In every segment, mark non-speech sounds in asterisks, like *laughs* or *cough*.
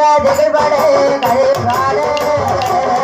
का दिल बड़े गरीब वाले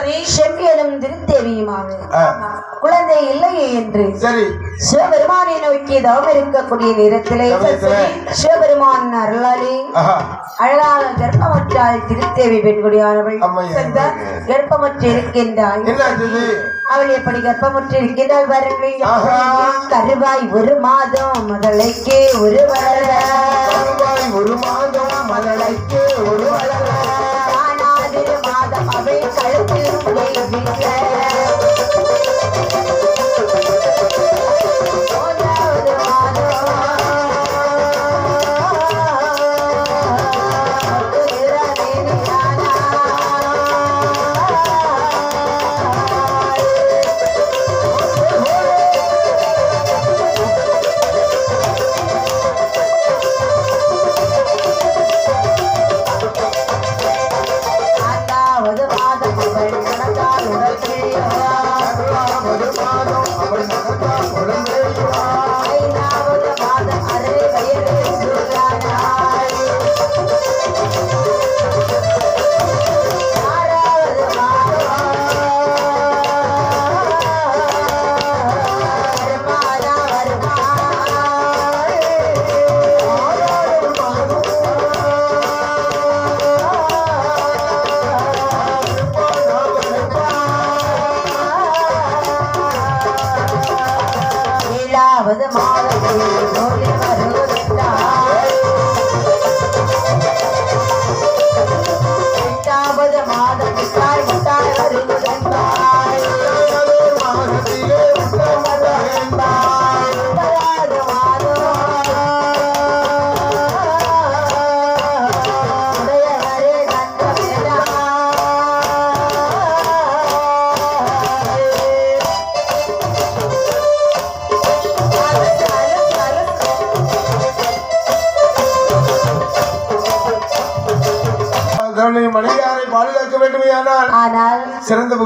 சரி. செம்பியலும் திருத்தேவியுமாக. குழந்தை இல்லையே என்று சரி சிவபெருமானை நோக்கி தவம் இருக்கக்கூடிய நேரத்திலே. சிவபெருமான் அருளாலே அழகாக கர்ப்பமற்றாள் திருத்தேவி பெண்குடியானவள்? கர்ப்பமற்று இருக்கின்றாள் அவள் எப்படி கர்ப்பமுற்று இருக்கின்றாள் பாருங்கள். கருவாய் ஒரு மாதம் முதலைக்கு ஒரு வளர ஒரு மாதம் மலலைக்கு ஒரு வளர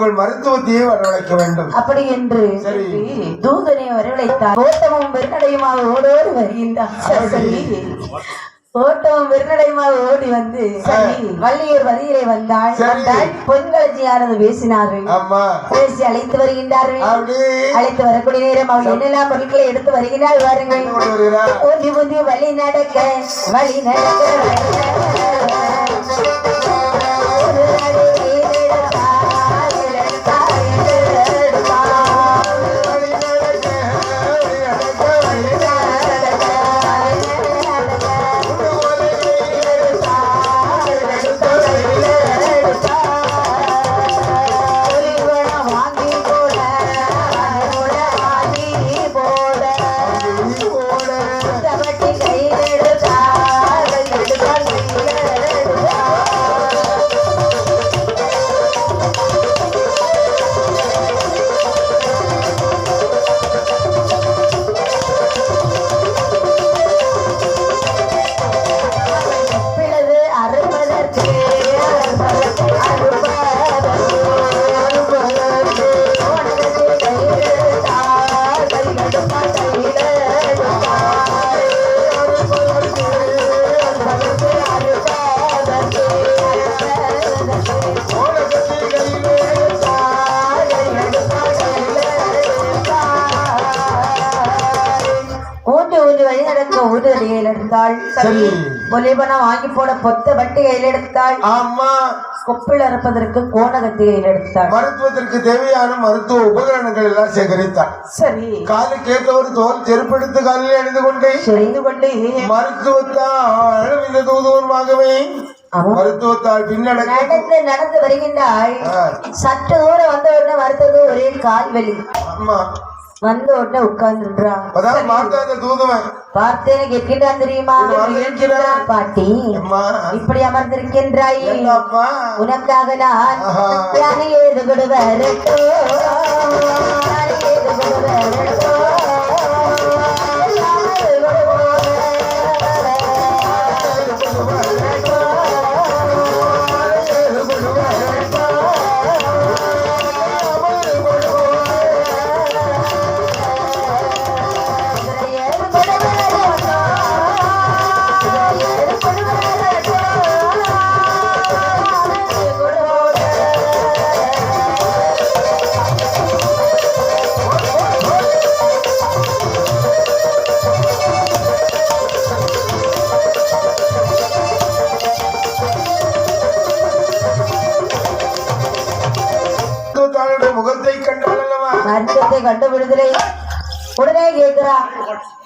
புகழ் மருத்துவத்தையே வரவழைக்க வேண்டும். அப்படி என்று. தூதனை வரவழைத்தார். ஓட்டமும் வெறுநடையுமாக ஓடோடி வருகின்றார். ஓட்டமும் வெறுநடையுமாக ஓடி வந்து வள்ளியூர் வதியிலே வந்தாள். வந்தாள். பொன்களஞ்சியானது பேசினார்கள். பேசி அழைத்து வருகின்றார்கள். அழைத்து வரக்கூடிய நேரம் அவள் என்னெல்லாம் பொருட்களை எடுத்து வருகிறாள் வாருங்கள் ஊந்தி ஊந்தி வழி நடக்க வழி நடக்க. ஊன்று ஊன்று வழி நடக்க ஊன்று கையில் எடுத்தாள். சரி. பொலிபனம் வாங்கி போட பொத்த வட்டி கையில் எடுத்தாள். ஆமா. கொப்பில் அறுப்பதற்கு கோணகத்தை கையில் எடுத்தாள். மருத்துவத்திற்கு தேவையான மருத்துவ உபகரணங்கள் எல்லாம் சேகரித்தார் சரி. காலுக்கு ஏற்ற ஒரு தோல் செருப்படுத்து காலில் அணிந்து கொண்டே. செய்து கொண்டு. மருத்துவத்தால் இந்த தூதுவன்மாகவே அவன் மருத்துவத்தால் பின்னடக்க. நடந்து நடந்து வருகின்றாள். சற்று தூரம் வந்த உடனே வருத்தது ஒரே கால் வலி. ஆமா. வந்த உடனே உட்கார்ந்துன்றா அதான் பார்த்தா அந்த தூதுவன் பார்த்தேன்னு கேட்கின்றான் தெரியுமா. பாட்டி இப்படி அமர்ந்திருக்கின்றாய். உனக்காக நான் ஏது யானை ஏது கொடுவரட்டோ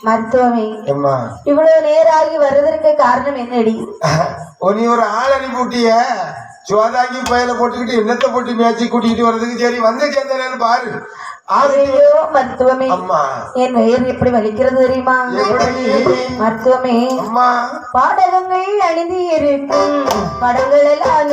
மருத்துவமே. இவ்வளவு நேராகி வர்றதற்கு காரணம் என்னடி? *laughs* நீ ஒரு ஆள் அனுப்பிவிட்டிய. சுவாதாக்கி பயல போட்டுக்கிட்டு என்னத்தை போட்டு மேய்ச்சி கூட்டிகிட்டு வர்றதுக்கு சரி வந்து சேர்ந்தேன்னு பாரு. மருத்துவமே. என் வயிறு எப்படி வலிக்கிறது தெரியுமா? மருத்துவமே. பாடகங்கள் அணிந்து இருக்கும் படங்கள் எல்லாம்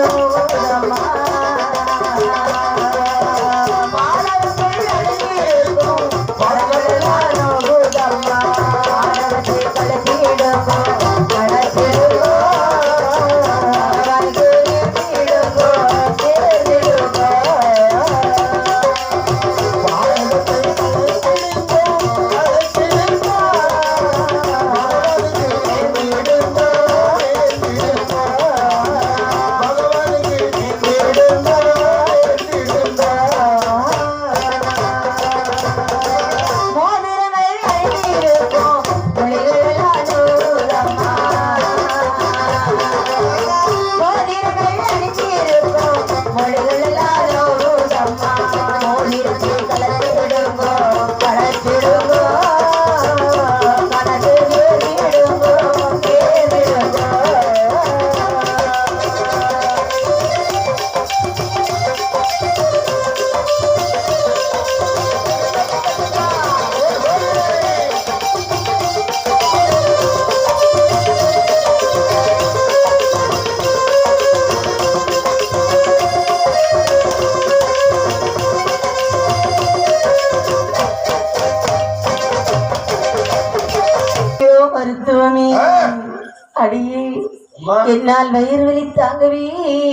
என்னால் வயிறு வலி தாங்கவே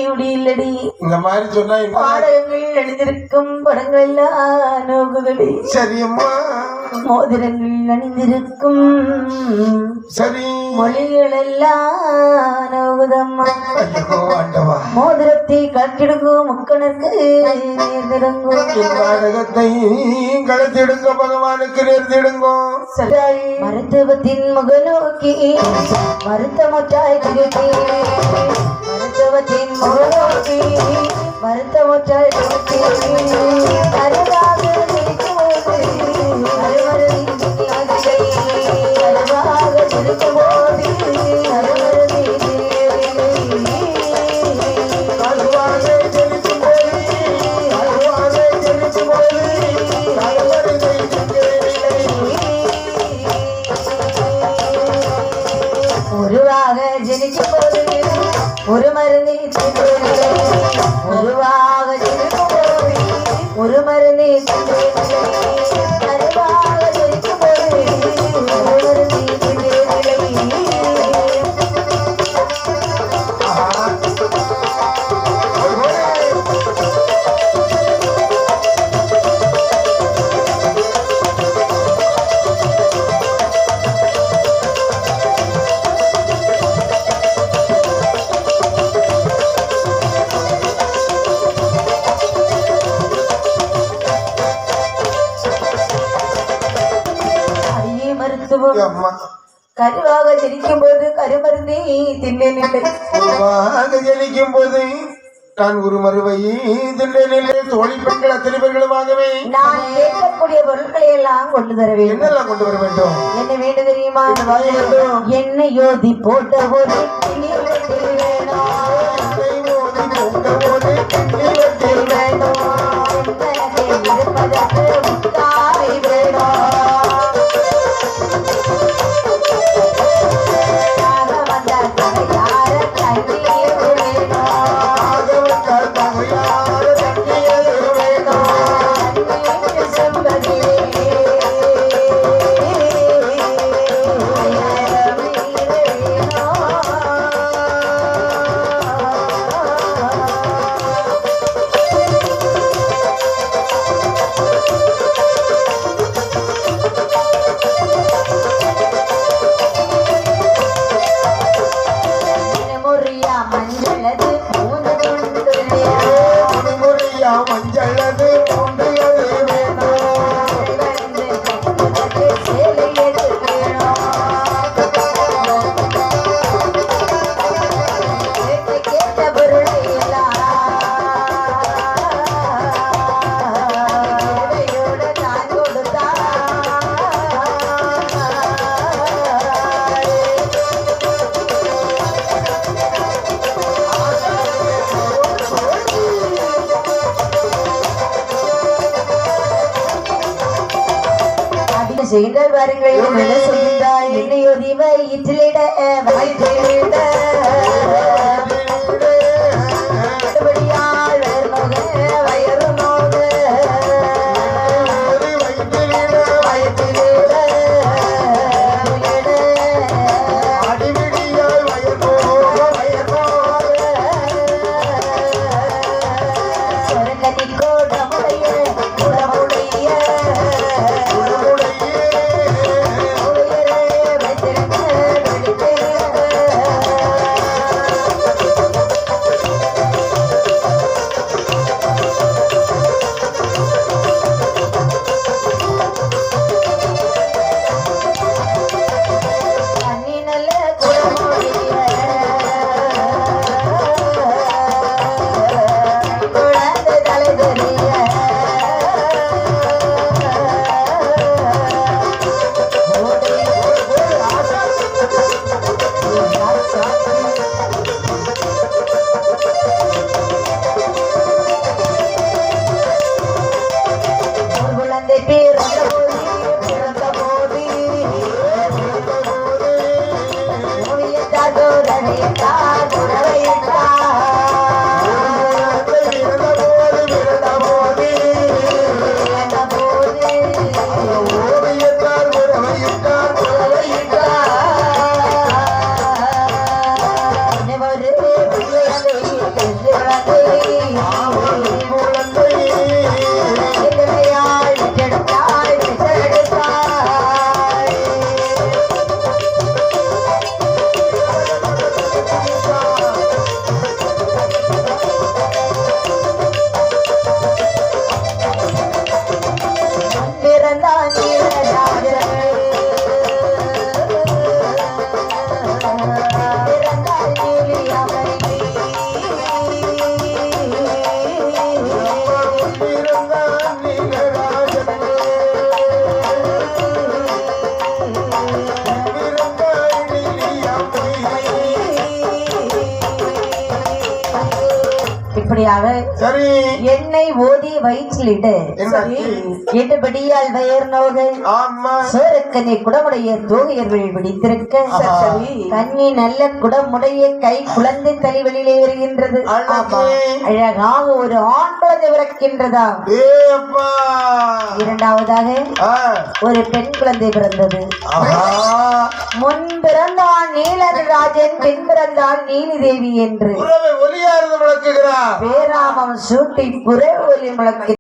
முடியலடி. இந்த மாதிரி சொன்னா பாடகங்கள் அணிந்திருக்கும் படங்கள் எல்லாம் நோக்குதடி சரியம்மா. மோதிரங்கள் அணிந்திருக்கும் சரி. மொழிகள் எல்லாம் ஆண்டவா. மோதிரத்தை கட்டிடுங்கும் நாடகத்தை கலத்திடுங்க பகவானுக்கு நேர்த்திடுங்கோ. மருத்துவத்தின் முகநோக்கி மருத்துவத்தாய் திருப்பி மருத்துவத்தின் முகநோக்கி மருத்துவத்தாய் திருப்பி அருகாக உருவாக ஜெனிக்கும் போது நான் ஒரு மறுவை திண்டனிலே தோழி பெண்கள் அத்தனை பெண்களுமாகவே நான் கேட்கக்கூடிய பொருட்களை எல்லாம் கொண்டு தர வேண்டும் என்னெல்லாம் கொண்டு வர வேண்டும் என்ன வேண்டும் தெரியுமா என்ன யோதி போட்ட மோதி போட்ட போது செய்தால் பாருங்கள். என்ன சொல்கின்றாய் என்னை ஒதி வயிற்றிலிட வயிற்றிலிட வயிற்றிலிட்டு என்னாச்சு? எட்டுபடியால் வயர் நோக. ஆமா. சோரக்கனை குடமுடைய தோகையர்கள் பிடித்திருக்க சரி. கண்ணி நல்ல குடமுடைய கை குழந்தை தலைவலிலே வருகின்றது அழகே. அழகாக ஒரு ஆண் குழந்தை பிறக்கின்றதா? இரண்டாவதாக ஒரு பெண் குழந்தை பிறந்தது. முன் பிறந்தான் நீலராஜன் பின் பிறந்தான் நீலி தேவி என்று பேராமம் சூட்டி புற ஒலி முழக்கு la